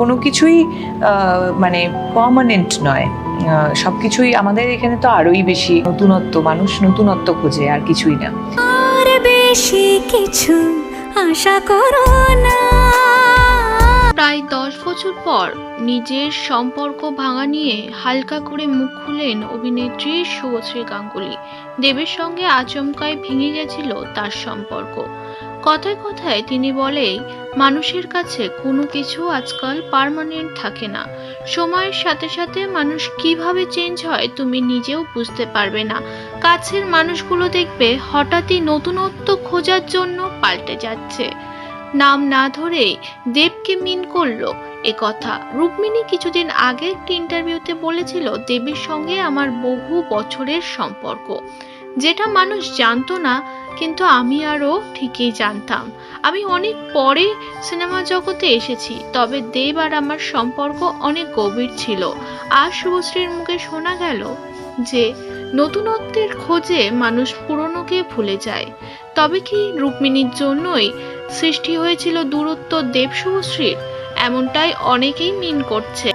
কোনো কিছুই মানে পার্মানেন্ট নয়। সব কিছুই আমাদের এখানে তো আরোই বেশি নতুনত্ব মানুষ নতুনত্ব খোঁজে আর কিছুই না। আর বেশি কিছু আশা করো না। প্রায় দশ বছর পর নিজের সম্পর্ক ভাঙা নিয়ে হালকা করে মুখ খুলেন অভিনেত্রী শুভশ্রী গাঙ্গুলি। দেবের সঙ্গে আচমকায় ভেঙে গেছিল তার সম্পর্ক। কথায় কথায় তিনি বলে মানুষের কাছে কোনো কিছু আজকাল পারমানেন্ট থাকে না। সময়ের সাথে সাথে মানুষ কীভাবে চেঞ্জ হয় তুমি নিজেও বুঝতে পারবে না। কাছের মানুষগুলো দেখবে হঠাৎই নতুনত্ব খোঁজার জন্য পাল্টে যাচ্ছে। নাম না ধরেই দেবকে মিন করল। এ কথা রুক্মিণী কিছুদিন আগে একটি ইন্টারভিউতে বলেছিল দেবীর সঙ্গে আমার বহু বছরের সম্পর্ক। যেটা মানুষ জানতো না, কিন্তু আমি আরও ঠিকই জানতাম। আমি অনেক পরে সিনেমা জগতে এসেছি, তবে দেব আর আমার সম্পর্ক অনেক গভীর ছিল। আর শুভশ্রীর মুখে শোনা গেল যে, নতুনত্বের খোঁজে মানুষ পুরনোকে ভুলে যায়। তবে কি রুক্মিণীর জন্যই সৃষ্টি হয়েছিল দূরত্ব দেব শুভশ্রীর এমনটাই অনেকেই মিন করছে।